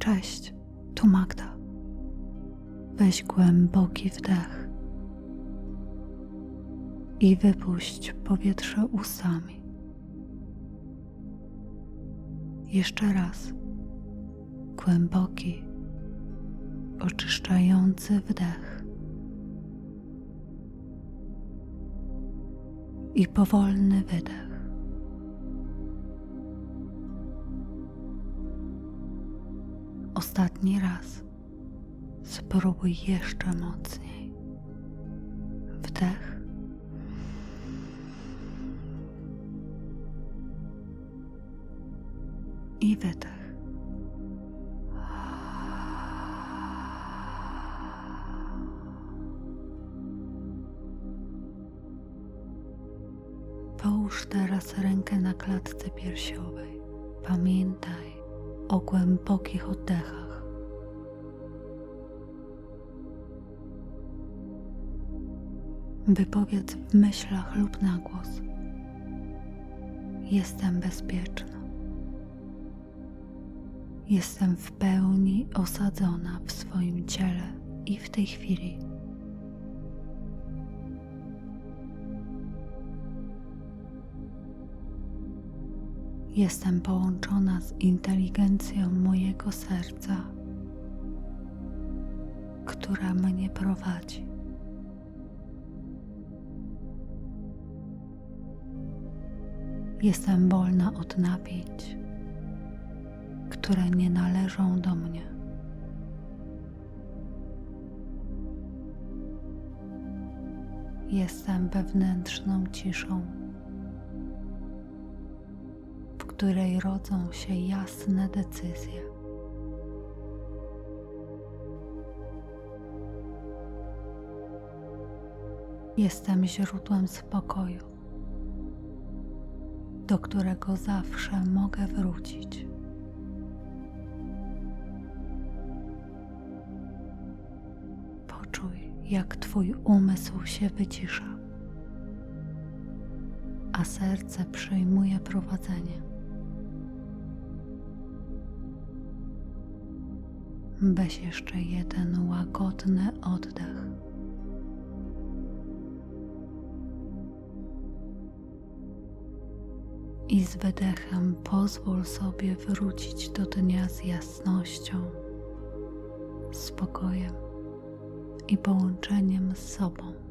Cześć, tu Magda. Weź głęboki wdech i wypuść powietrze ustami. Jeszcze raz. Głęboki, oczyszczający wdech. I powolny wydech. Ostatni raz. Spróbuj jeszcze mocniej. Wdech. I wydech. Połóż teraz rękę na klatce piersiowej. Pamiętaj o głębokich oddechach. Wypowiedz w myślach lub na głos. Jestem bezpieczna. Jestem w pełni osadzona w swoim ciele i w tej chwili. Jestem połączona z inteligencją mojego serca, która mnie prowadzi. Jestem wolna od napięć, które nie należą do mnie. Jestem wewnętrzną ciszą, której rodzą się jasne decyzje. Jestem źródłem spokoju do którego zawsze mogę wrócić. Poczuj, jak Twój umysł się wycisza, a serce przyjmuje prowadzenie. Weź jeszcze jeden łagodny oddech. i z wydechem pozwól sobie wrócić do dnia z jasnością, spokojem i połączeniem z sobą.